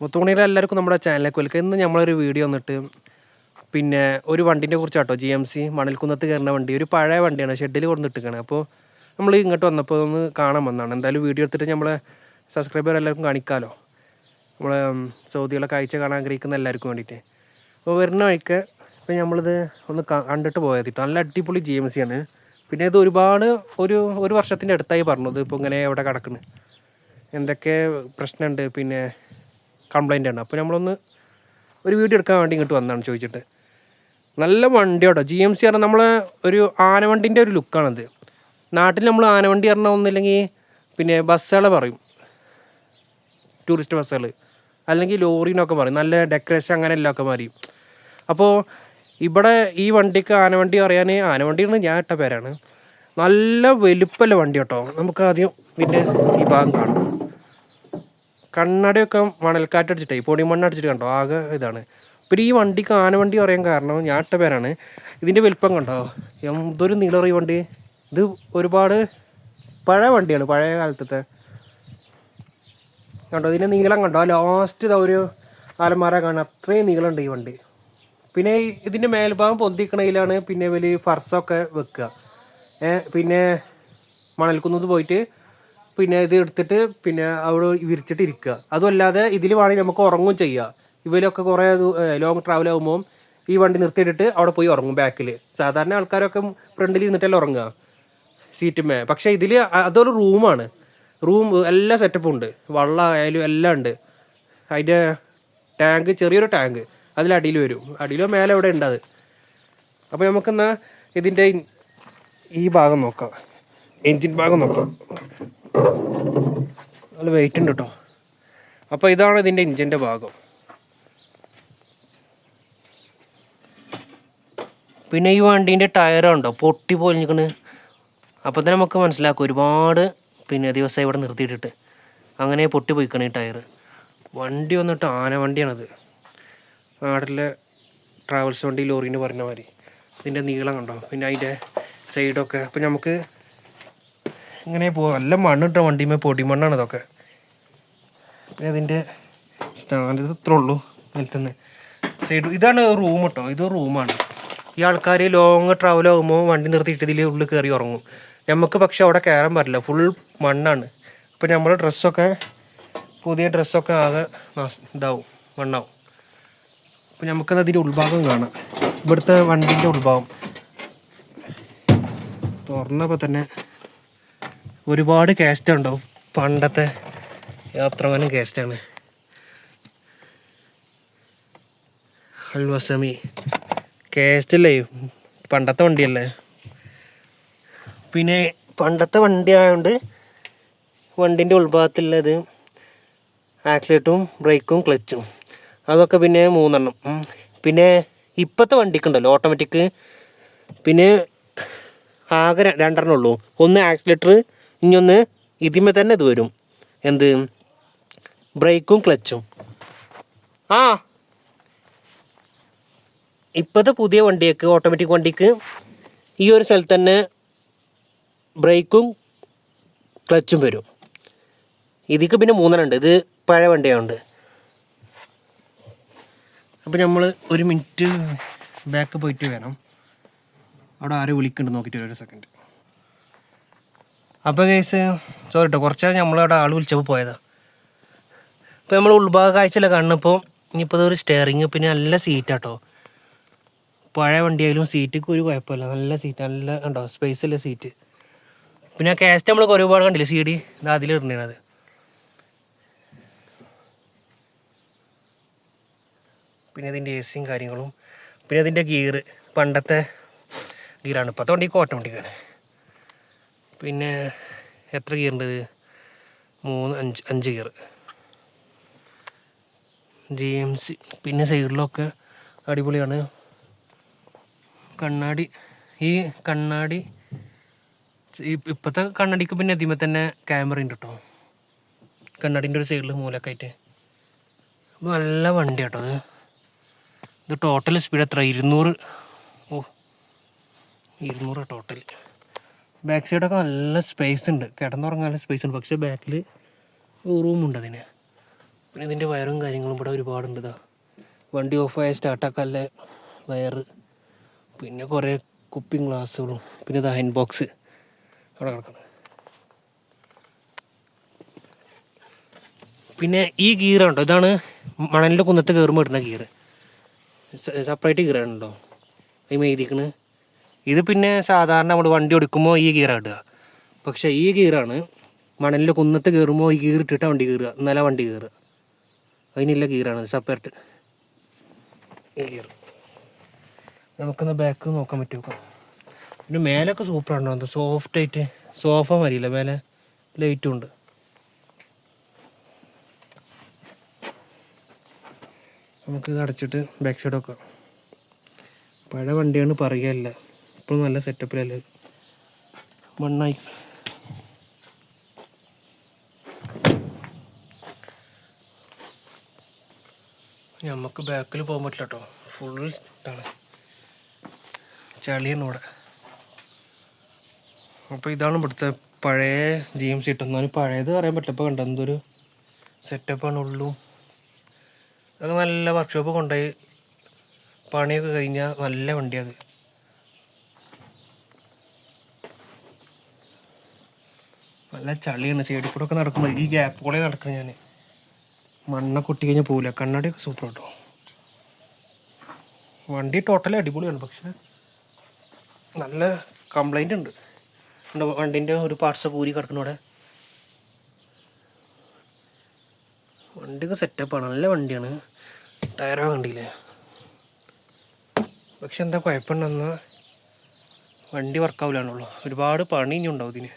മുത്തുമണിയിലെ എല്ലാവർക്കും നമ്മുടെ ചാനലിലേക്ക് വെൽക്കം ഇന്ന് നമ്മളൊരു വീഡിയോ വന്നിട്ട് പിന്നെ ഒരു വണ്ടിനെ കുറിച്ചാട്ടോ. ജി എം സി മണൽക്കുന്നത്ത് കയറുന്ന വണ്ടി. ഒരു പഴയ വണ്ടിയാണ്. ഷെഡിൽ കൊണ്ടിട്ടിരിക്കുകയാണ് അപ്പോൾ നമ്മൾ ഇങ്ങോട്ട് വന്നപ്പോൾ ഒന്ന് കാണാൻ വന്നതാണ്. എന്തായാലും വീഡിയോ എടുത്തിട്ട് നമ്മളെ സബ്സ്ക്രൈബർ എല്ലാവർക്കും കാണിക്കാമല്ലോ നമ്മളെ സൗദികളെ കാഴ്ച കാണാൻ ആഗ്രഹിക്കുന്ന എല്ലാവർക്കും വേണ്ടിയിട്ട്. അപ്പോൾ വരുന്ന വഴിക്ക് ഇപ്പം നമ്മളിത് ഒന്ന് കണ്ടിട്ട് പോയത് കേട്ടോ നല്ല അടിപൊളി ജി എം സി ആണ്. പിന്നെ ഇത് ഒരുപാട് ഒരു ഒരു വർഷത്തിന്റെ അടുത്തായി പറഞ്ഞത്. ഇപ്പോൾ ഇങ്ങനെ എവിടെ കിടക്കുന്നു എന്തൊക്കെ പ്രശ്നമുണ്ട്? പിന്നെ കംപ്ലൈന്റ് ആണ്. അപ്പോൾ നമ്മളൊന്ന് ഒരു വീഡിയോ എടുക്കാൻ വേണ്ടി ഇങ്ങോട്ട് വന്നതാണ് ചോദിച്ചിട്ട്. നല്ല വണ്ടിയോട്ടോ ജി എം സി പറഞ്ഞാൽ നമ്മളെ ഒരു ആനവണ്ടിന്റെ ഒരു ലുക്കാണത് നാട്ടിൽ നമ്മൾ ആനവണ്ടി പറഞ്ഞാൽ ഒന്നില്ലെങ്കിൽ പിന്നെ ബസ്സുകളെ പറയും. ടൂറിസ്റ്റ് ബസ്സുകൾ അല്ലെങ്കിൽ ലോറിനൊക്കെ പറയും. നല്ല ഡെക്കറേഷൻ അങ്ങനെ എല്ലാം ഒക്കെ മാറി അപ്പോൾ ഇവിടെ ഈ വണ്ടിക്ക് ആനവണ്ടി പറയാൻ ആനവണ്ടി എന്ന് ഞാൻ ഇട്ട പേരാണ്. നല്ല വലുപ്പമല്ല വണ്ടി കേട്ടോ. നമുക്ക് ആദ്യം ഈ ഭാഗം കാണാം. കണ്ണടയൊക്കെ മണൽക്കാറ്റ് അടിച്ചിട്ടേ പൊടി മണ്ണ് അടിച്ചിട്ട് കണ്ടോ? ആകെ ഇതാണ്. പിന്നെ ഈ വണ്ടിക്ക് ആനവണ്ടി പറയാൻ കാരണം ഞാൻ ഇട്ട പേരാണ്. ഇതിന്റെ വലിപ്പം കണ്ടോ? എന്തൊരു നീളറി വണ്ടി. ഇത് ഒരുപാട് പഴയ വണ്ടിയാണ് പഴയ കാലത്തത്തെ. കണ്ടോ? ഇതിന്റെ നീളം കണ്ടോ? ലാസ്റ്റ് ഇതാ ഒരു അലമാര കാണാൻ അത്രയും നീളമുണ്ട് ഈ വണ്ടി. പിന്നെ ഇതിന്റെ മേൽഭാഗം പൊന്തിക്കണയിലാണ് പിന്നെ വലിയ ഫർസൊക്കെ വെക്കുക. പിന്നെ മണൽക്കുന്നത് പോയിട്ട് പിന്നെ ഇത് എടുത്തിട്ട് പിന്നെ അവിടെ വിരിച്ചിട്ട് ഇരിക്കുക. അതുമല്ലാതെ ഇതിൽ വേണമെങ്കിൽ നമുക്ക് ഉറങ്ങും ചെയ്യാം. ഇവരൊക്കെ കുറേ ലോങ് ട്രാവൽ ആകുമ്പോൾ ഈ വണ്ടി നിർത്തിയിട്ടിട്ട് അവിടെ പോയി ഉറങ്ങും ബാക്കിൽ സാധാരണ ആൾക്കാരൊക്കെ ഫ്രണ്ടിൽ ഇരുന്നിട്ടല്ലേ ഉറങ്ങുക. സീറ്റുമേ പക്ഷേ ഇതിൽ അതൊരു റൂമാണ് റൂം എല്ലാ സെറ്റപ്പും ഉണ്ട്. വള്ളം ആയാലും എല്ലാം ഉണ്ട്. അതിന്റെ ടാങ്ക് ചെറിയൊരു ടാങ്ക് അതിലടിയിൽ വരും. അടിയിലോ മേലെ എവിടെ ഉണ്ട് അത്? അപ്പോൾ നമുക്കെന്നാൽ ഇതിന്റെ ഈ ഭാഗം നോക്കാം. എൻജിൻ ഭാഗം നോക്കാം. നല്ല വെയിറ്റ് ഉണ്ട് കേട്ടോ അപ്പോൾ ഇതാണ് ഇതിന്റെ ഇഞ്ചിന്റെ ഭാഗം. പിന്നെ ഈ വണ്ടീന്റെ ടയർ ഉണ്ടോ? പൊട്ടി പൊലിഞ്ഞിക്കണ് അപ്പോൾ തന്നെ നമുക്ക് മനസ്സിലാക്കും ഒരുപാട് പിന്നെ ദിവസം ഇവിടെ നിർത്തിയിട്ടിട്ട്. അങ്ങനെ പൊട്ടി പോയിക്കണം ഈ ടയർ വണ്ടി വന്നിട്ട് ആന വണ്ടിയാണത്. നാട്ടിലെ ട്രാവൽസ് വണ്ടി ലോറീന്റെ പറഞ്ഞ മാതിരി. ഇതിന്റെ നീളം കണ്ടോ? പിന്നെ അതിന്റെ സൈഡൊക്കെ അപ്പം നമുക്ക് ഇങ്ങനെ പോകും നല്ല മണ്ണിട്ട വണ്ടിമേ പൊടിമണ്ണാണ് ഇതൊക്കെ. പിന്നെ ഇതിന്റെ സ്റ്റാൻഡ് ഇത് ഇത്ര ഉള്ളൂ നിൽത്തുന്നത് സൈഡ് ഇതാണ് റൂം കേട്ടോ ഇത് റൂമാണ്. ഈ ആൾക്കാർ ലോങ് ട്രാവൽ ആകുമ്പോൾ വണ്ടി നിർത്തിയിട്ട് ഇതിൽ ഉള്ളിൽ കയറി ഉറങ്ങും. നമുക്ക് പക്ഷെ അവിടെ കയറാൻ പറ്റില്ല ഫുൾ മണ്ണാണ്. അപ്പോൾ നമ്മുടെ ഡ്രസ്സൊക്കെ പുതിയ ഡ്രസ്സൊക്കെ ആകെ ഇതാവും മണ്ണാവും. അപ്പോൾ നമുക്കത് അതിന്റെ ഉൾഭാഗം കാണാം. ഇവിടുത്തെ വണ്ടീന്റെ ഉൾഭാഗം. തുറന്നപ്പോൾ തന്നെ ഒരുപാട് കാസ്റ്റ് ഉണ്ടാവും പണ്ടത്തെ യാത്രമാനം കാസ്റ്റാണ് അൽവസമി. കാസ്റ്റല്ലേ പണ്ടത്തെ വണ്ടിയല്ലേ? പിന്നെ പണ്ടത്തെ വണ്ടി ആയതുകൊണ്ട് വണ്ടിന്റെ ഉൾഭാഗത്തുള്ളത് ആക്സിലേറ്ററും ബ്രേക്കും ക്ലച്ചും അതൊക്കെ പിന്നെ മൂന്നെണ്ണം. പിന്നെ ഇപ്പോഴത്തെ വണ്ടിക്കുണ്ടല്ലോ ഓട്ടോമാറ്റിക് പിന്നെ ആകെ രണ്ടെണ്ണം ഉള്ളൂ. ഒന്ന് ആക്സിലേറ്റർ ഇനിയൊന്ന് ഇതിമേ തന്നെ ഇത് വരും. എന്ത്? ബ്രേക്കും ക്ലച്ചും. ആ. ഇപ്പോഴത്തെ പുതിയ വണ്ടിയൊക്കെ ഓട്ടോമാറ്റിക് വണ്ടിക്ക് ഈ ഒരു സ്ഥലത്ത് തന്നെ ബ്രേക്കും ക്ലച്ചും വരും. ഇതിക്ക് പിന്നെ മൂന്നെണ്ണം ഉണ്ട്. ഇത് പഴയ വണ്ടിയാണ് അപ്പോൾ നമ്മൾ ഒരു മിനിറ്റ് ബാക്ക് പോയിട്ട് വേണം. അവിടെ ആരും വിളിക്കുന്നുണ്ട് നോക്കിയിട്ട് ഒരു സെക്കൻഡ്. അപ്പോൾ കേസ് സോറി കേട്ടോ കുറച്ച് നേരം നമ്മളവിടെ ആൾ വിളിച്ചപ്പോൾ പോയതാ. ഇപ്പോൾ നമ്മൾ ഉൾഭാഗ കാഴ്ചയിലെ കാണുന്നപ്പോൾ ഇനിയിപ്പോൾ ഇതൊരു സ്റ്റെയറിങ് പിന്നെ നല്ല സീറ്റാട്ടോ പഴയ വണ്ടിയായാലും സീറ്റൊക്കെ ഒരു കുഴപ്പമില്ല. നല്ല സീറ്റ് നല്ല ഉണ്ടോ ഉള്ള സീറ്റ് പിന്നെ ആ കാസ്റ്റ് നമ്മൾ ഒരുപാട് കണ്ടില്ല? സി ഡി ഇത് അതിലിടണത് പിന്നെ ഇതിന്റെ എ സിയും കാര്യങ്ങളും. പിന്നെ ഇതിന്റെ ഗിയർ പണ്ടത്തെ ഗിയറാണ് ഇപ്പോഴത്തെ വണ്ടി കോട്ടം ഓട്ടോമാറ്റിക്കാണ് പിന്നെ എത്ര ഗിയർ ഉണ്ട് മൂന്ന് അഞ്ച് അഞ്ച് ഗിയർ ജി എം സി പിന്നെ സൈഡിലൊക്കെ അടിപൊളിയാണ്. കണ്ണാടി. ഈ കണ്ണാടി ഇപ്പോഴത്തെ കണ്ണാടിക്ക് പിന്നെ അതിമേ തന്നെ ക്യാമറ ഉണ്ട് കേട്ടോ കണ്ണാടിന്റെ ഒരു സൈഡിൽ മൂലൊക്കെ ആയിട്ട്. നല്ല വണ്ടി കേട്ടോ അത് ഇത് ടോട്ടൽ സ്പീഡ് എത്ര ഇരുന്നൂറ്. ഓ ഇരുന്നൂറ് ടോട്ടൽ ബാക്ക് സൈഡൊക്കെ നല്ല സ്പേസ് ഉണ്ട്. കിടന്നുറങ്ങാൻ സ്പേസ് ഉണ്ട്. പക്ഷേ ബാക്കിൽ റൂമുണ്ട് അതിന്. പിന്നെ ഇതിന്റെ വയറും കാര്യങ്ങളും ഇവിടെ ഒരുപാടുണ്ട് ഇതാ വണ്ടി ഓഫായ സ്റ്റാർട്ടാക്കാനുള്ള വയർ പിന്നെ കുറേ കുപ്പിങ് ഗ്ലാസ്സുകളും പിന്നെ ഇതാ ഹാൻഡ് ബോക്സ് അവിടെ കിടക്കണം പിന്നെ ഈ ഗീറുണ്ടോ ഇതാണ് മണലിന്റെ കുന്നത്ത് കയറുമ്പോൾ ഇടുന്ന ഗീറ് സെപ്പറേറ്റ് ഗീറാണുണ്ടോ അതിമ എഴുതിക്കണ് ഇത് പിന്നെ സാധാരണ നമ്മൾ വണ്ടി എടുക്കുമ്പോൾ ഈ ഗീറാണ് ഇടുക. പക്ഷേ ഈ ഗീറാണ് മണലിന്റെ കുന്നത്ത് കയറുമ്പോൾ ഈ ഗിയർ വണ്ടി കയറുക എന്നാലാ വണ്ടി കയറുക അതിനുള്ള ഗീറാണ് സെപ്പറേറ്റ് ഈ ഗീർ നമുക്കൊന്ന് ബാക്ക് നോക്കാൻ പറ്റുമോ? പിന്നെ മേലൊക്കെ സൂപ്പറാണ് അത് സോഫ്റ്റ് ആയിട്ട്. സോഫ മതിയില്ല മേലെ ലൈറ്റും ഉണ്ട്. നമുക്ക് അടച്ചിട്ട് ബാക്ക് സൈഡ് വെക്കാം. പഴയ വണ്ടിയാണ് പറയുകയല്ല. ഇപ്പോഴും നല്ല സെറ്റപ്പിലല്ലേ മണ്ണായി. നമുക്ക് ബാക്കിൽ പോകാൻ പറ്റില്ല കേട്ടോ ഫുൾ ഇതാണ്. ചളിയാണ് ഇവിടെ. അപ്പോൾ ഇതാണ് ഇവിടുത്തെ പഴയ ജി എം സി ഇട്ടെന്നാലും പഴയത് പറയാൻ പറ്റില്ല. ഇപ്പോൾ കണ്ട? എന്തൊരു സെറ്റപ്പാണ് ഉള്ളൂ. അതൊക്കെ നല്ല വർക്ക്ഷോപ്പ് കൊണ്ടുപോയി. പണിയൊക്കെ കഴിഞ്ഞാൽ നല്ല വണ്ടിയത് നല്ല ചളിയാണ്. സൈഡിൽ കൂടെ ഒക്കെ നടക്കുമ്പോൾ ഈ ഗ്യാപ്പ് കൂടെ നടക്കണം ഞാൻ മണ്ണ കൊട്ടി കഴിഞ്ഞാൽ പോകില്ല കണ്ണാടിയൊക്കെ സൂപ്പർ കേട്ടോ. വണ്ടി ടോട്ടലി അടിപൊളിയാണ്. പക്ഷെ നല്ല കംപ്ലൈന്റ് ഉണ്ട്. വണ്ടിന്റെ ഒരു പാർട്സ് പൂരി കിടക്കുന്ന അവിടെ. വണ്ടിയൊക്കെ സെറ്റപ്പാണ് നല്ല വണ്ടിയാണ്. ടയറാ വണ്ടിയില്ലേ പക്ഷെ എന്താ കുഴപ്പമുണ്ടെന്നാൽ വണ്ടി വർക്കാവില്ലാണുള്ളൂ ഒരുപാട് പണി ഇനി ഉണ്ടാവും ഇതിന്.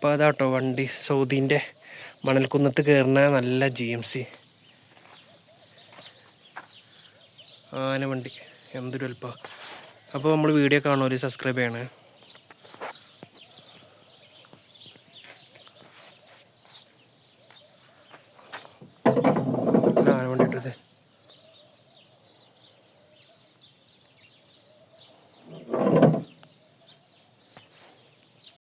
അപ്പോൾ അതാട്ടോ വണ്ടി. സൗദീന്റെ മണൽക്കുന്നത്ത് കയറുന്ന നല്ല ജി എം സി ആന വണ്ടി. എന്തൊരു അല്പം. അപ്പോൾ നമ്മൾ വീഡിയോ കാണുമല്ലോ സബ്സ്ക്രൈബ് ചെയ്യണേ.